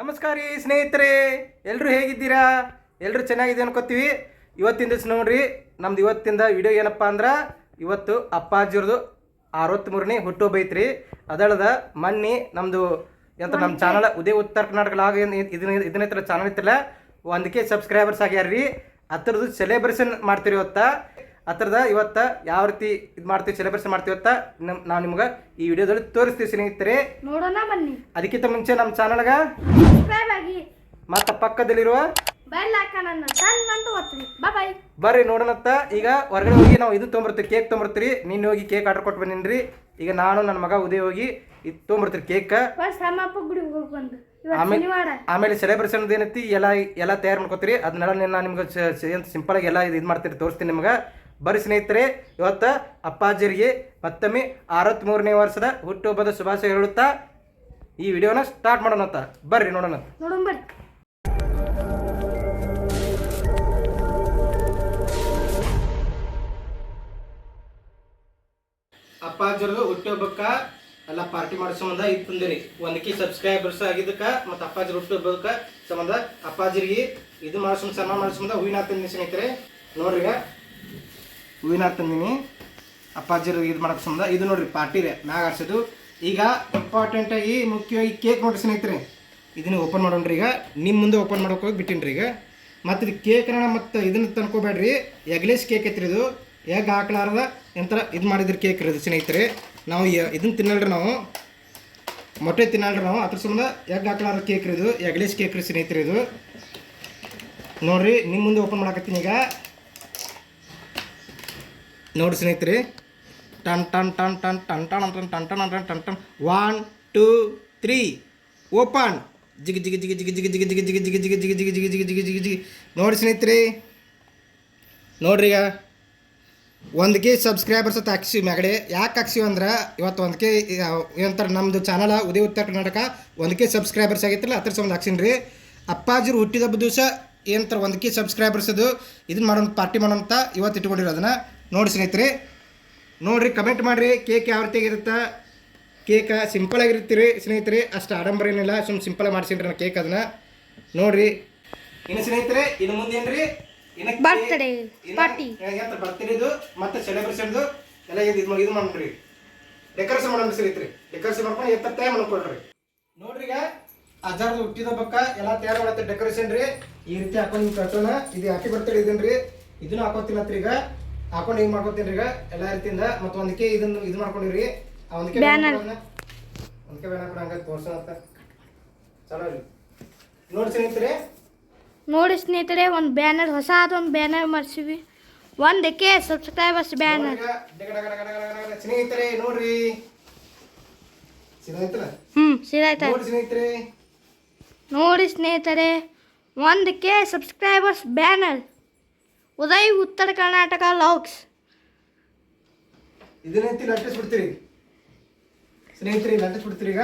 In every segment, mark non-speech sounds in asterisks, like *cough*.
ನಮಸ್ಕಾರ ರೀ ಸ್ನೇಹಿತರೆ ಎಲ್ಲರೂ ಹೇಗಿದ್ದೀರಾ? ಎಲ್ಲರೂ ಚೆನ್ನಾಗಿದೆ ಅನ್ಕೋತೀವಿ. ಇವತ್ತಿನ ದಿವಸ ನೋಡ್ರಿ ನಮ್ದು ಇವತ್ತಿಂದ ವಿಡಿಯೋ ಏನಪ್ಪ ಅಂದ್ರೆ ಇವತ್ತು ಅಪ್ಪಾಜಿಯವ್ರದ್ದು ಅರವತ್ತ್ಮೂರನೇ ಹುಟ್ಟುಹಬ್ಬ ಐತ್ರಿ ಅದಳದ ಮನ್ನಿ ನಮ್ಮದು ಎಂತ ನಮ್ಮ ಚಾನಲ್ ಉದಯ ಉತ್ತರ ಕರ್ನಾಟಕ ಲಾಗ್ ಇದನ್ನ ಚಾನಲ್ ಇತ್ತಲ್ಲ ಒಂದಕ್ಕೆ ಸಬ್ಸ್ಕ್ರೈಬರ್ಸ್ ಆಗ್ಯಾರ್ರಿ. ಅದ್ರದ್ದು ಸೆಲೆಬ್ರೇಷನ್ ಮಾಡ್ತೀರಿ ಇವತ್ತ. ಅದ್ರದ ಇವತ್ತ ಯಾವ ರೀತಿ ಇದು ಮಾಡ್ತೀವಿ ಸೆಲೆಬ್ರೇಷನ್ ಮಾಡ್ತೀವಿ ಅಂತ ನಮ್ ನಾವು ನಿಮ್ಗೆ ಈ ವಿಡಿಯೋದಲ್ಲಿ ತೋರಿಸ್ತೀವಿ ಸ್ನೇಹಿತರೆ. ನೋಡೋಣ ಬನ್ನಿ. ಅದಕ್ಕಿಂತ ಮುಂಚೆ ನಮ್ಮ ಚಾನಲ್ಗ ಸಬ್ಸ್ಕ್ರೈಬ್ ಆಗಿ. ಮತ್ತು ಪಕ್ಕದಲ್ಲಿರುವ ಬೆಲ್ ಹಾಕೋಣ ಸಣ್ಣ ಅಂತ ಒತ್ತಿರಿ ಬಾಯ್ ಬಾಯ್ ಬರ್ರಿ ನೋಡೋಣತ್ತ ಈಗ ಹೊರಗಡೆ ಹೋಗಿ ನಾವು ಇದು ತೊಗೊಂಬರ್ತೀವಿ ಕೇಕ್ ತೊಗೊಂಬರ್ತೀರಿ ನೀನು ಹೋಗಿ ಕೇಕ್ ಆರ್ಡರ್ ಕೊಟ್ಟು ಬಂದಿನ್ರಿ. ಈಗ ನಾನು ನನ್ನ ಮಗ ಉದಯ ಹೋಗಿ ಇದು ತೊಗೊಂಬರ್ತೀರಿ ಕೇಕ್ ಫಸ್ಟ್ ಅಮ್ಮಪ್ಪ ಗುಡಿಗೆ ಹೋಗಿ ಬಂದು. ಇವತ್ತು ಆಮೇಲೆ ಆಮೇಲೆ ಸೆಲೆಬ್ರೇಷನ್ ಏನೈತಿ ಎಲ್ಲ ಎಲ್ಲ ತಯಾರು ಮಾಡ್ಕೋತೀರಿ. ಅದನ್ನೆಲ್ಲ ನಾನು ನಿಮ್ಗೆ ಸಿಂಪಲ್ ಆಗಿ ಎಲ್ಲ ಇದು ಇದು ಮಾಡ್ತೀರಿ ತೋರಿಸ್ತೀನಿ ನಿಮ್ಗೆ. ಬರ್ರಿ ಸ್ನೇಹಿತರೆ ಇವತ್ತು ಅಪ್ಪಾಜಿರಿಗೆ ಮತ್ತೊಮ್ಮೆ ಅರವತ್ತ್ಮೂರನೇ ವರ್ಷದ ಹುಟ್ಟುಹಬ್ಬದ ಶುಭಾಶಯ ಹೇಳುತ್ತಾ ಈ ವಿಡಿಯೋನ ಸ್ಟಾರ್ಟ್ ಮಾಡೋಣ ಅಂತ. ಬರ್ರಿ ನೋಡೋಣ ನೋಡೋಣ ಬರ್ರಿ. ಹುಟ್ಟುಹಬ್ಬಕ್ಕ ಎಲ್ಲ ಪಾರ್ಟಿ ಮಾಡೋ ಸಂಬಂಧ ಇದು ತಂದಿರಿ. ಒಂದಕ್ಕೆ ಸಬ್ಸ್ಕ್ರೈಬರ್ಸ್ ಆಗಿದ್ದಕ್ಕ ಮತ್ತು ಅಪ್ಪಾಜಿ ಹುಟ್ಟುಹಬ್ಬಕ್ಕ ಸಂಬಂಧ ಅಪ್ಪಾಜಿರಿಗೆ ಇದು ಮಾಡೋ ಸನ್ಮಾನ ಮಾಡೋ ಸಂಬಂಧ ಹೂವಿನ ತಂದಿನಿ ಸ್ನೇಹಿತರೆ. ನೋಡ್ರಿ ಈಗ ಹಾರ ತಂದಿನಿ. ಅಪ್ಪಾಜಿರು ಇದು ಮಾಡಕ್ ಸಂಬಂಧ. ಇದು ನೋಡ್ರಿ ಪಾರ್ಟಿ ರೀ ಮ್ಯಾಗ ಆಡ್ಸೋದು ಈಗ ಇಂಪಾರ್ಟೆಂಟ್ ಆಗಿ, ಮುಖ್ಯವಾಗಿ ಕೇಕ್ ನೋಡ್ರಿ ಸ್ನೇಹಿತರೆ. ಇದನ್ನ ಓಪನ್ ಮಾಡೋಣ್ರಿ ಈಗ. ನಿಮ್ಮ ಮುಂದೆ ಓಪನ್ ಮಾಡೋಕೆ ಹೋಗಿ ಬಿಟ್ಟಿನ್ರಿ ಈಗ. ಮತ್ತು ಇದು ಕೇಕ್ನ ಮತ್ತು ಇದನ್ನ ತನ್ಕೋಬೇಡ್ರಿ ಎಗ್ಲೇಸ್ ಕೇಕ್ ಐತ್ರಿ ಇದು. ಎಗ್ ಹಾಕ್ಲಾರ್ದ ಎಂತರ ಇದು ಮಾಡಿದ್ರಿ ಕೇಕ್ ರೀ ಸ್ನೇಹಿತರೆ. ನಾವು ಇದನ್ನ ತಿನ್ನಲ್ರಿ ನಾವು. ಮೊಟ್ಟೆ ತಿನ್ನಲ್ರಿ ನಾವು. ಅದ್ರ ಸಂಬಂಧ ಎಗ್ ಹಾಕ್ಲಾರ್ದ ಕೇಕ್ ರೀ ಇದು. ಎಗ್ಲೇಸ್ ಕೇಕ್ ರೀ ಸ್ನೇಹಿತರೆ ಇದು. ನೋಡ್ರಿ ನಿಮ್ಮ ಮುಂದೆ ಓಪನ್ ಮಾಡಕತ್ತೀನಿ ಈಗ. ನೋಡಿ ಸ್ನೇಹಿತರೆ ಟನ್ ಟನ್ ಟನ್ ಟನ್ ಟನ್ ಟನ್ ಅಂತ ಟನ್ ಟನ್ ಅಂತ ಟನ್ ಟನ್ ಒನ್ ಟೂ ತ್ರೀ ಓಪನ್ ಜಿಗಿ ಜಿಗಿ ಜಿಗಿ ಜಿಗಿ ಜಿಗಿ ಜಿಗಿ ಜಿಗಿ ಜಿಗಿ ಜಿಗಿ ಜಿಗಿ ಜಿಗಿ ಜಿಗಿ ಜಿಗಿ ಜಿಗಿ ಜಿಗಿ ಜಿಗಿ ನೋಡಿ ಸ್ನೇಹಿತರೆ ನೋಡ್ರಿ ಈಗ ಒಂದು ಕೆ ಸಬ್ಸ್ಕ್ರೈಬರ್ಸ್ ಅಂತ ಹಾಕ್ಸಿವಿ ಮ್ಯಾಗಡೆ ಯಾಕೆ ಹಾಕ್ಸಿವಿ ಅಂದ್ರೆ ಇವತ್ತು ಒಂದು ಕೆ ಏನಂತಾರೆ ನಮ್ಮದು ಚಾನಲ್ ಉದಯ ಉತ್ತರ ಕರ್ನಾಟಕ ಒಂದು ಕೆ ಸಬ್ಸ್ಕ್ರೈಬರ್ಸ್ ಆಗಿತ್ತಲ್ಲ ಅದ್ರ ಸಂಬಂಧ ಹಾಕ್ಸಿನಿ ರೀ ಅಪ್ಪಾಜಿರು ಹುಟ್ಟಿದ ದಿವಸ ಏನಂತಾರೆ ಒಂದು ಕೆ ಸಬ್ಸ್ಕ್ರೈಬರ್ಸ್ ಅದು ಇದನ್ನ ಮಾಡೋಣ ಪಾರ್ಟಿ ಮಾಡೋಂತ ಇವತ್ತು ಇಟ್ಕೊಂಡಿರೋ ಅದನ್ನು ನೋಡಿ ಸ್ನೇಹಿತರೆ ನೋಡಿರಿ ಕಮೆಂಟ್ ಮಾಡಿರಿ ಕೇಕ್ ಯಾವ ರೀತಿ ಆಗಿರುತ್ತೆ? ಕೇಕ ಸಿಂಪಲ್ ಆಗಿರ್ತೀರಿ ಸ್ನೇಹಿತರೆ ಅಷ್ಟು ಆಡಂಬರ ಏನಿಲ್ಲ ಸುಮ್ಮನೆ ಸಿಂಪಲ್ ಮಾಡಿಸಿನ್ರಿ ನಾನು ಕೇಕ್ ಅದನ್ನ. ನೋಡ್ರಿ ಇನ್ನು ಸ್ನೇಹಿತರೆ ಇನ್ನು ಮುಂದೆ ಏನ್ರಿ? ಇನ್ನು ಪಾರ್ಟಿ Birthday ಇದು ಮತ್ತೆ ಸೆಲೆಬ್ರೇಷನ್ದು ಎಲ್ಲ ಇದು ಇದು ಇದು ಮಾಡ್ರಿ. ಡೆಕೋರೇಷನ್ ಮಾಡೋಣ ಸ್ನೇಹಿತರೆ ಡೆಕೋರೇಷನ್ ಮಾಡ್ಕೊಂಡು ಎತ್ತ ಟೈಮ್ ಮಾಡ್ಕೊಳ್ರಿ ನೋಡ್ರಿ ಈಗ ಅಜ್ಜಾರ್ದು ಹುಟ್ಟಿದ ಪಕ್ಕ ಎಲ್ಲ ತಯಾರು ಮಾಡತ್ತೆ ಡೆಕೋರೇಷನ್ ರೀ. ಈ ರೀತಿ ಹಾಕೊಂಡು ಕಟ್ಟೋಣ. ಇದು ಹ್ಯಾಪಿ ಬರ್ತಡೇ ಇದನ್ರಿ? ಇದನ್ನು ಹಾಕೋತೀನತ್ರಿ ಈಗ. ಹಾಕೊಂಡು ಹಿಂಗ್ ಮಾಡ್ಕೊತೀನಿ ಈಗ ಎಲ್ಲ ರೀತಿಯಿಂದ. ಮತ್ತೆ ಒಂದಕ್ಕೆ ಇದನ್ನ ಇದು ಮಾಡ್ಕೊಂಡಿರಿ ಒಂದಕ್ಕೆ Banner. ಒಂದಕ್ಕೆ ಬ್ಯಾನರ್. ಕೂಡ ಹಂಗ ತೋರ್ಸೋಣ ಅಂತ. ಚಲೋ ರೀ. ನೋಡಿ ಸ್ನೇಹಿತರೆ. ನೋಡಿ ಸ್ನೇಹಿತರೆ ಒಂದು ಬ್ಯಾನರ್ ಹೊಸ ಒಂದು ಬ್ಯಾನರ್. ಮಾಡಿಸಿವಿ ಒಂದಕ್ಕೆ ಸಬ್ಸ್ಕ್ರೈಬರ್ಸ್ ಬ್ಯಾನರ್. ಸ್ನೇಹಿತರೆ ನೋಡ್ರಿ. ಹ್ಮ್ ಸ್ನೇಹಿತರೆ. ನೋಡಿ ಸ್ನೇಹಿತರೆ ಒಂದಕ್ಕೆ ಸಬ್ಸ್ಕ್ರೈಬರ್ಸ್ ಬ್ಯಾನರ್. ಉದಯ್ ಉತ್ತರ ಕರ್ನಾಟಕ ಲಾಕ್ಸ್. ಇದೇ ಇದನ್ನಂತಿ ಲಟ್ಟಿಸ್ಬಿಡ್ತೀರಿ ಸ್ನೇಹಿತರೆ ಲಟ್ಟಿಸ್ಬಿಡ್ತೀರಿ ಈಗ.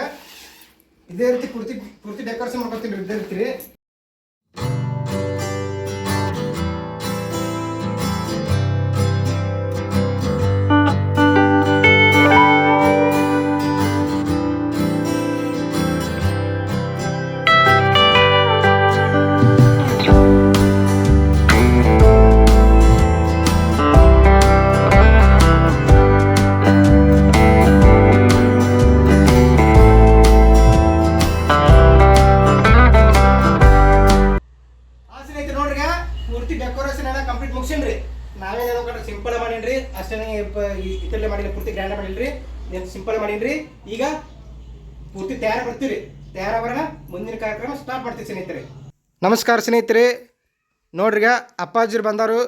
ಇದೇ ರೀತಿ ಕುರ್ತಿ ಕುರ್ತಿ ಡೆಕೋರೇಷನ್ ಮಾಡ್ಕೊತೀನಿ ಇದೇ ರೀತಿ. ಸಿಂಪಲ್ ಮಾಡೀನ್ರಿ ಈಗ ಪೂರ್ತಿ ತಯಾರು ಬರ್ತೀವಿ ತಯಾರಾಗೋಣ ಮುಂದಿನ ಕಾರ್ಯಕ್ರಮ ಸ್ಟಾರ್ಟ್ ಮಾಡ್ತೀವಿ ಸ್ನೇಹಿತರೆ. ನಮಸ್ಕಾರ ಸ್ನೇಹಿತರೆ. ನೋಡ್ರಿಗ ಈಗ ಅಪ್ಪಾಜಿರು ಬಂದರು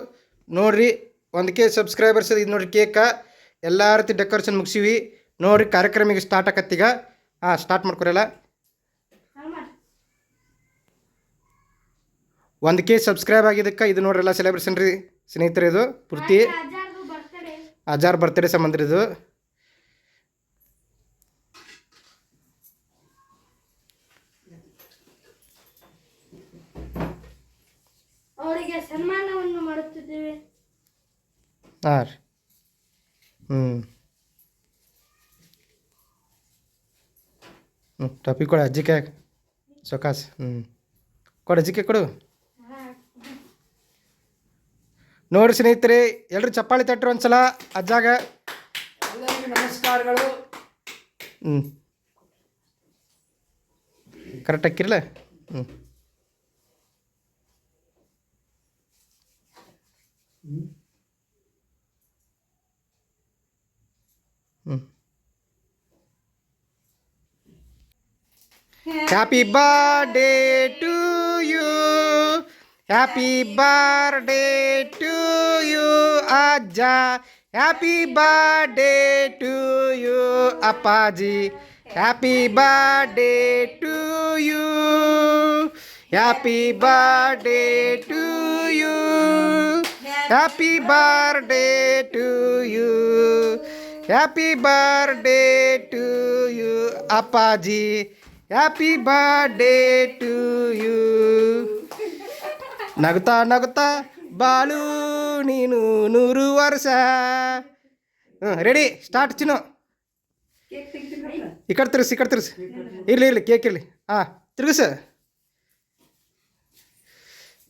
ನೋಡ್ರಿ ಒಂದು ಕೆ ಸಬ್ಸ್ಕ್ರೈಬರ್ಸ್ ಇದು ನೋಡ್ರಿ ಕೇಕ. ಎಲ್ಲ ರೀತಿ ಡೆಕೋರೇಷನ್ ಮುಗಿಸಿವಿ. ನೋಡ್ರಿ ಕಾರ್ಯಕ್ರಮ ಈಗ ಸ್ಟಾರ್ಟ್ ಆಕತ್ತೀಗ ಹಾಂ ಸ್ಟಾರ್ಟ್ ಮಾಡ್ಕೊರಲ್ಲ. ಒಂದು ಕೆ ಸಬ್ಸ್ಕ್ರೈಬ್ ಆಗಿದ್ದಕ್ಕೆ ಇದು ನೋಡ್ರಲ್ಲ ಸೆಲೆಬ್ರೇಷನ್ ರೀ ಸ್ನೇಹಿತರೆ ಇದು. ಪೂರ್ತಿ ಬರ್ತಡೆ ಅಜಾರ್ ಬರ್ತಡೇ ಸಂಬಂಧ ರೀ ಇದು. ಅವರಿಗೆ ಸನ್ಮಾನವನ್ನು ಮಾಡುತ್ತಿದ್ದೇವೆ. ಹಾಂ ರೀ ಹ್ಞೂ ಹ್ಞೂ ಕೊಡು ಕೊಡ ಅಜ್ಜಿಕೆ ಸೊಕಾಸ್ ಹ್ಞೂ ಕೊಡು ಅಜ್ಜಿಕೆ ಕೊಡು. ನೋಡ್ರಿ ಸ್ನೇಹಿತರೆ ಎಲ್ಲರೂ ಚಪ್ಪಾಳಿ ತಟ್ಟರು ಒಂದ್ಸಲ ಅಜ್ಜಾಗ. ಎಲ್ಲರಿಗೂ ನಮಸ್ಕಾರಗಳು. ಹ್ಞೂ ಕರೆಕ್ಟ್ ಹಾಕಿರಲ್ಲ ಹ್ಞೂ ಹ್ಞೂ happy birthday to you happy birthday to you ಅಜ್ಜ ಹ್ಯಾಪಿ ಬರ್ಡೇ ಟು ಯು ಅಪ್ಪಾಜಿ happy birthday to you happy birthday to you happy birthday to you happy birthday to you ಅಪ್ಪಾಜಿ ಹ್ಯಾಪಿ ಬರ್ಡೇ ಟು ಯು ನಗುತ್ತಾ ನಗುತ್ತಾ, ಬಾಳು ನೀನು ನೂರು ವರ್ಷ. ಹ್ಞೂ ರೆಡಿ ಸ್ಟಾರ್ಟ್ ಚಿನ್ನು. ಈ ಕಡೆ ತಿರ್ಸಿ ಈ ಕಡೆ ತಿರ್ಸಿ ಇರಲಿ ಇರಲಿ ಕೇಕ್ ಇರಲಿ. ಹಾಂ ತಿರುಗಿಸ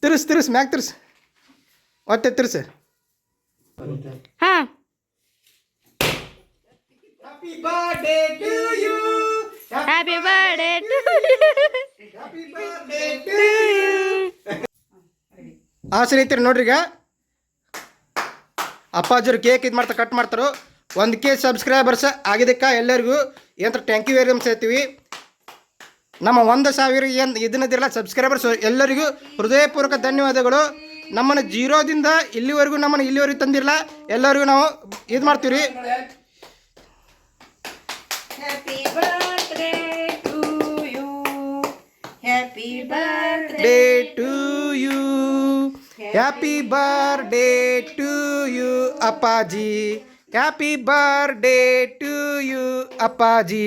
ತಿರ್ಸ್ ತಿರ್ಸ್ ಮ್ಯಾಗ ತಿರ್ಸ್ ಮತ್ತೆ ತಿರ್ಸ ಹಾಂ. Happy birthday to you happy birthday to happy birthday to you ಆ ಸ್ನೇಹಿತರೆ ನೋಡ್ರಿ ಈಗ. ಅಪ್ಪಾಜರು ಕೇಕ್ ಇದು ಮಾಡ್ತಾರೆ ಕಟ್ ಮಾಡ್ತಾರೋ. ಒಂದು ಕೆ ಸಬ್ಸ್ಕ್ರೈಬರ್ಸ್ ಆಗಿದ್ದಕ್ಕೆ ಎಲ್ಲರಿಗೂ ಏನಂತ ಟ್ಯಾಂಕ್ ಯು ವೆರಿ ಮಚ್ ಹೇಳ್ತೀವಿ. ನಮ್ಮ ಒಂದು ಸಾವಿರ ಏನು ಇದನ್ನದಿರಲ್ಲ ಸಬ್ಸ್ಕ್ರೈಬರ್ಸ್ ಎಲ್ಲರಿಗೂ ಹೃದಯಪೂರ್ವಕ ಧನ್ಯವಾದಗಳು. ನಮ್ಮನ್ನು ಜೀರೋದಿಂದ ಇಲ್ಲಿವರೆಗೂ ನಮ್ಮನ್ನು ಇಲ್ಲಿವರೆಗೂ ತಂದಿರಲ್ಲ ಎಲ್ಲರಿಗೂ ನಾವು ಇದು ಮಾಡ್ತೀವಿ ರೀ Happy birthday to you. Happy day to you happy birthday to you ಅಪ್ಪಾಜಿ ಹ್ಯಾಪಿ ಬರ್ಡೇ ಟು ಯು ಅಪ್ಪಾಜಿ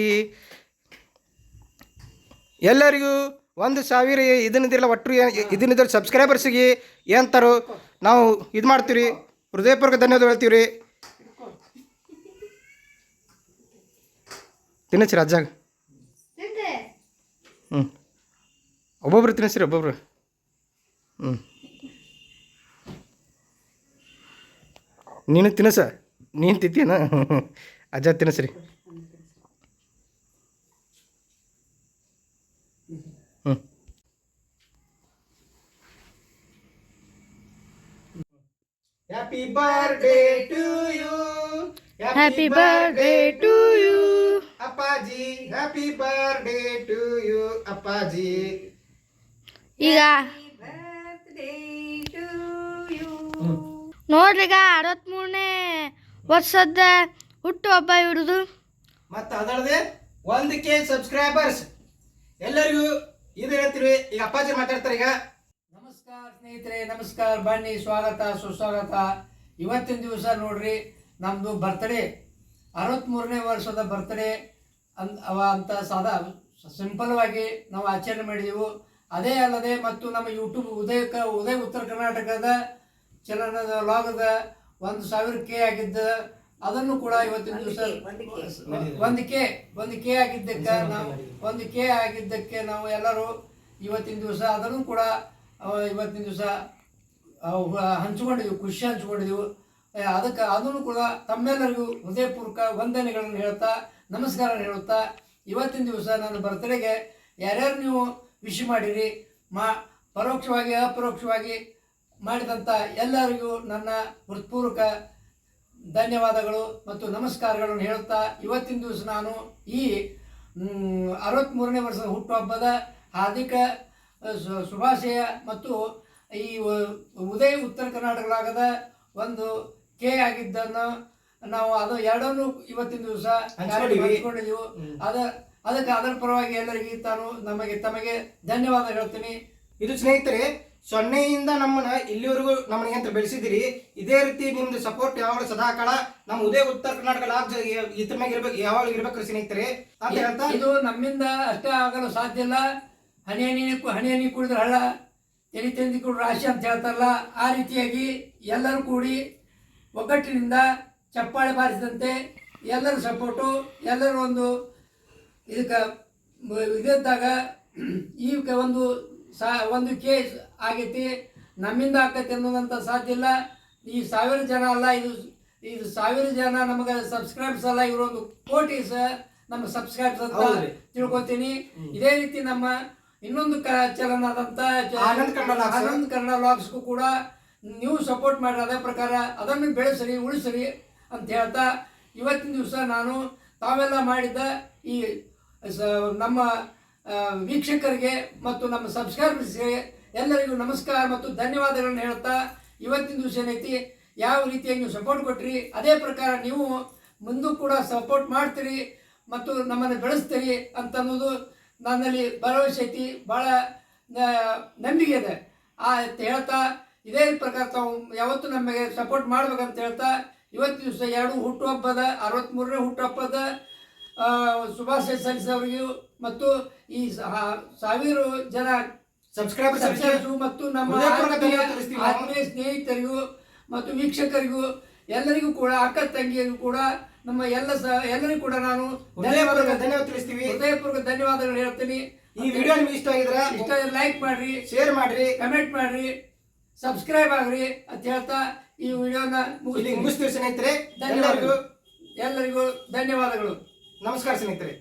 ಎಲ್ಲರಿಗೂ ಒಂದು ಸಾವಿರ ಇದನ್ನದಿರಲ್ಲ ಒಟ್ಟು ಇದನ್ನಿದ್ರೆ ಸಬ್ಸ್ಕ್ರೈಬರ್ಸಿಗೆ ಏನಂತಾರು ನಾವು ಇದು ಮಾಡ್ತೀವಿ ಹೃದಯಪೂರ್ವಕ ಧನ್ಯವಾದ ಹೇಳ್ತೀವಿ ರೀ ತಿನ್ನಿಸಿ ಅಜ್ಜಾಗ ಹ್ಞೂ ಒಬ್ಬೊಬ್ರು ತಿನ್ನಿಸ್ರಿ ಒಬ್ಬೊಬ್ರು. ಹ್ಞೂ ನೀನು ತಿನ್ನಿಸ. ನೀನು ತಿಂತೀನ ಅಜ್ಜ ತಿನ್ನಿಸ್ರಿ. Happy birthday to you happy birthday to you ಅಪ್ಪಾಜಿ ಹ್ಯಾಪಿ ಬರ್ಡೇ ಟು ಯು ಅಪ್ಪಾಜಿ ಈಗ Birthday to you. ನೋಡ್ರಿ ಈಗ ಅರವತ್ತ್ಮೂರನೇ ವರ್ಷದ ಹುಟ್ಟುಹಬ್ಬ ಇವ್ರದು. ಮತ್ತು ಅದಲ್ಲದೆ ಒಂದು ಕೆ ಸಬ್ಸ್ಕ್ರೈಬರ್ಸ್. ಎಲ್ಲರಿಗೂ ಇದು ಹೇಳ್ತೀವಿ ಈಗ ಅಪ್ಪಾಜಿ ಮಾತಾಡ್ತಾರೆ ಈಗ. ನಮಸ್ಕಾರ ಸ್ನೇಹಿತರೆ ನಮಸ್ಕಾರ. ಬನ್ನಿ ಸ್ವಾಗತ ಸುಸ್ವಾಗತ. ಇವತ್ತಿನ ದಿವಸ ನೋಡ್ರಿ ನಮ್ಮದು ಬರ್ತ್ಡೇ ಅರವತ್ತ್ಮೂರನೇ ವರ್ಷದ ಬರ್ತಡೇ ಅಂತ ಅವ ಅಂತ ಸಾದಾ ಸಿಂಪಲ್ವಾಗಿ ನಾವು ಆಚರಣೆ ಮಾಡಿದೆವು. ಅದೇ ಅಲ್ಲದೆ ಮತ್ತು ನಮ್ಮ ಯೂಟ್ಯೂಬ್ ಉದಯ ಕ ಉದಯ ಉತ್ತರ ಕರ್ನಾಟಕದ ಚಲನದ ಲಾಗದ ಒಂದು ಸಾವಿರ ಕೆ ಆಗಿದ್ದ ಅದನ್ನು ಕೂಡ ಇವತ್ತಿನ ದಿವಸ ಒಂದು ಕೆ ಒಂದು ಕೆ. ಆಗಿದ್ದಕ್ಕೆ ನಾವು ಒಂದು ಕೆ ಆಗಿದ್ದಕ್ಕೆ ನಾವು ಎಲ್ಲರೂ ಇವತ್ತಿನ ದಿವಸ ಅದನ್ನು ಕೂಡ ಅಹ್, ಇವತ್ತಿನ ದಿವಸ ಹಂಚ್ಕೊಂಡಿದ್ದೀವಿ ಖುಷಿ ಹಂಚ್ಕೊಂಡಿದ್ದೀವಿ ಅದಕ್ಕೆ ಅದನ್ನು ಕೂಡ ತಮ್ಮೆಲ್ಲರಿಗೂ ಹೃದಯಪೂರ್ವಕ ವಂದನೆಗಳನ್ನು ಹೇಳ್ತಾ ನಮಸ್ಕಾರ ಹೇಳುತ್ತಾ ಇವತ್ತಿನ ದಿವಸ ನನ್ನ ಬರ್ತಡೆಗೆ ಯಾರ್ಯಾರು ನೀವು ವಿಶ್ ಮಾಡಿರಿ ಮಾ ಪರೋಕ್ಷವಾಗಿ ಅಪರೋಕ್ಷವಾಗಿ ಮಾಡಿದಂಥ ಎಲ್ಲರಿಗೂ ನನ್ನ ಹೃತ್ಪೂರ್ವಕ ಧನ್ಯವಾದಗಳು ಮತ್ತು ನಮಸ್ಕಾರಗಳನ್ನು ಹೇಳುತ್ತಾ ಇವತ್ತಿನ ದಿವಸ ನಾನು ಈ ಅರವತ್ತ್ಮೂರನೇ ವರ್ಷದ ಹುಟ್ಟುಹಬ್ಬದ ಹಾರ್ದಿಕ ಶುಭಾಶಯ ಮತ್ತು ಈ ಉದಯ ಉತ್ತರ ಕರ್ನಾಟಕದಾಗದ ಒಂದು ಕೆ ಆಗಿದ್ದನ್ನು ನಾವು ಅದು ಎರಡನ್ನು ಇವತ್ತಿನ ದಿವಸ ಹಂಚಿಕೊಂಡಿದ್ದೀವಿ ಅದ ಅದಕ್ಕೆ ಅದರ ಪರವಾಗಿ ಎಲ್ಲರಿಗೆ ತಾನು ನಮಗೆ ತಮಗೆ ಧನ್ಯವಾದ ಹೇಳ್ತೀನಿ. ಇದು ಸ್ನೇಹಿತರೆ ಸೊನ್ನೆಯಿಂದ ನಮ್ಮನ್ನ ಇಲ್ಲಿವರೆಗೂ ನಮ್ಮನ್ನ ಅಂತ ಬೆಳೆಸಿದಿರಿ ಇದೇ ರೀತಿ ನಿಮ್ದು ಸಪೋರ್ಟ್ ಯಾವಾಗ ಸದಾಕಾಲ ನಮ್ಮ ಉದಯ ಉತ್ತರ ಕರ್ನಾಟಕ ಲಾಭ ಇದ್ರ ಮ್ಯಾಗ ಇರ್ಬೇಕು ಯಾವಾಗ ಇರ್ಬೇಕು ಸ್ನೇಹಿತರೆ. ಅಂತ ಹೇಳ್ತಾ? ಇದು ನಮ್ಮಿಂದ ಅಷ್ಟೇ ಆಗಲು ಸಾಧ್ಯ ಇಲ್ಲ. ಹನಿ ಹನಿ ಕು- ಹನಿ ಹನಿ ಕುಡಿದ್ರೆ ಹಳ್ಳ ಎನಿ ತಂದಿ ಕುಡಿದ್ರೆ ರಾಶಿ ಅಂತ ಹೇಳ್ತಾರಲ್ಲ ಆ ರೀತಿಯಾಗಿ ಎಲ್ಲರೂ ಕೂಡಿ ಒಗ್ಗಟ್ಟಿನಿಂದ ಚಪ್ಪಾಳೆ ಬಾರಿಸಿದಂತೆ ಎಲ್ಲರ ಸಪೋರ್ಟು ಎಲ್ಲರೂ ಒಂದು ಇದಕ್ಕೆ ಇದ್ದಾಗ *clears throat* ಈ ಒಂದು ಸಾ ಒಂದು ಕೇಸ್ ಆಗೈತಿ. ನಮ್ಮಿಂದ ಆಕೈತಿ ಅನ್ನೋದಂತ ಸಾಧ್ಯ ಇಲ್ಲ. ಈ ಸಾವಿರ ಜನ ಅಲ್ಲ ಇದು ಇದು ಸಾವಿರ ಜನ ನಮಗೆ ಸಬ್ಸ್ಕ್ರೈಬ್ಸ್ ಅಲ್ಲ ಇವರೊಂದು ಒಂದು ಕೋಟಿ ಸ ನಮ್ಮ ಸಬ್ಸ್ಕ್ರೈಬ್ಸ್ ಅಂತ. ತಿಳ್ಕೊತೀನಿ. ಇದೇ ರೀತಿ ನಮ್ಮ ಇನ್ನೊಂದು ಕ ಚಲನ ಆದಂತ ಚ- ಆನಂದ್ ಕನ್ನಡ. ಆನಂದ್ ಕನ್ನಡ ಲಾಗ್ಸ್ಗೂ ಕೂಡ ನೀವು ಸಪೋರ್ಟ್ ಮಾಡಿ ಅದೇ ಪ್ರಕಾರ ಅದನ್ನು ಬೆಳೆಸ್ರಿ ಉಳಿಸ್ರಿ ಅಂತ ಹೇಳ್ತಾ ಇವತ್ತಿನ ದಿವಸ ನಾನು ತಾವೆಲ್ಲ ಮಾಡಿದ್ದ ಈ ಸ- ನಮ್ಮ ಆ, ವೀಕ್ಷಕರಿಗೆ ಮತ್ತು ನಮ್ಮ ಸಬ್ಸ್ಕ್ರೈಬರ್ಸ್ಗೆ ಎಲ್ಲರಿಗೂ ನಮಸ್ಕಾರ ಮತ್ತು ಧನ್ಯವಾದಗಳನ್ನು ಹೇಳ್ತಾ ಇವತ್ತಿನ ದಿವಸ ಏನೈತಿ ಯಾವ ರೀತಿಯಾಗಿ ನೀವು ಸಪೋರ್ಟ್ ಕೊಟ್ರಿ ಅದೇ ಪ್ರಕಾರ ನೀವು ಮುಂದೂ ಕೂಡ ಸಪೋರ್ಟ್ ಮಾಡ್ತೀರಿ ಮತ್ತು ನಮ್ಮನ್ನು ಬೆಳೆಸ್ತೀರಿ ಅಂತ ಅನ್ನೋದು ನನ್ನಲ್ಲಿ ಬರೋ ಐತಿ ಭಾಳ ನಂಬಿಕೆ ಇದೆ ಆ ಹೇಳ್ತಾ ಇದೇ ಪ್ರಕಾರ ತಾವು ಯಾವತ್ತೂ ನಮಗೆ ಸಪೋರ್ಟ್ ಮಾಡ್ಬೇಕಂತ ಹೇಳ್ತಾ ಇವತ್ತು ದಿವಸ ಎರಡು ಹುಟ್ಟುಹಬ್ಬದ ಅರವತ್ತ್ಮೂರನೇ ಹುಟ್ಟುಹಬ್ಬದ ಸುಭಾಷ್ ಶುಭಾಶಯ ಸಲ್ಲಿಸೋರಿಗೂ ಮತ್ತು ಈ ಸಾವಿರಾರು ಸಾವಿರ ಜನ ಸಬ್ಸ್ಕ್ರೈಬರ್ಸು ಮತ್ತು ನಮ್ಮ. ಆತ್ಮೀಯ ಸ್ನೇಹಿತರಿಗೂ ಮತ್ತು ವೀಕ್ಷಕರಿಗೂ ಎಲ್ಲರಿಗೂ ಕೂಡ ಅಕ್ಕ ತಂಗಿಯರಿಗೂ ಕೂಡ ನಮ್ಮ ಎಲ್ಲ ಸ ಎಲ್ಲರಿಗೂ ಕೂಡ ನಾನು ಧನ್ಯವಾದ ತಿಳಿಸ್ತೀವಿ. ಹೃದಯಪೂರ್ವಕ ಧನ್ಯವಾದಗಳು ಹೇಳ್ತೀನಿ. ಈ ವಿಡಿಯೋ ನಿಮ್ಗೆ ಇಷ್ಟ ಆಗಿದ್ರೆ ಇಷ್ಟ ಲೈಕ್ ಮಾಡ್ರಿ ಶೇರ್ ಮಾಡ್ರಿ. ಕಮೆಂಟ್ ಮಾಡ್ರಿ ಸಬ್ಸ್ಕ್ರೈಬ್ ಆಗ್ರಿ ಅಂತ ಹೇಳ್ತಾ ಈ ವಿಡಿಯೋನ ಮುಗಿಸ್ತೀವಿ ಸ್ನೇಹಿತರೆ. ಧನ್ಯವಾದಗಳು. ಎಲ್ಲರಿಗೂ ಧನ್ಯವಾದಗಳು. ನಮಸ್ಕಾರ ಸ್ನೇಹಿತರೆ.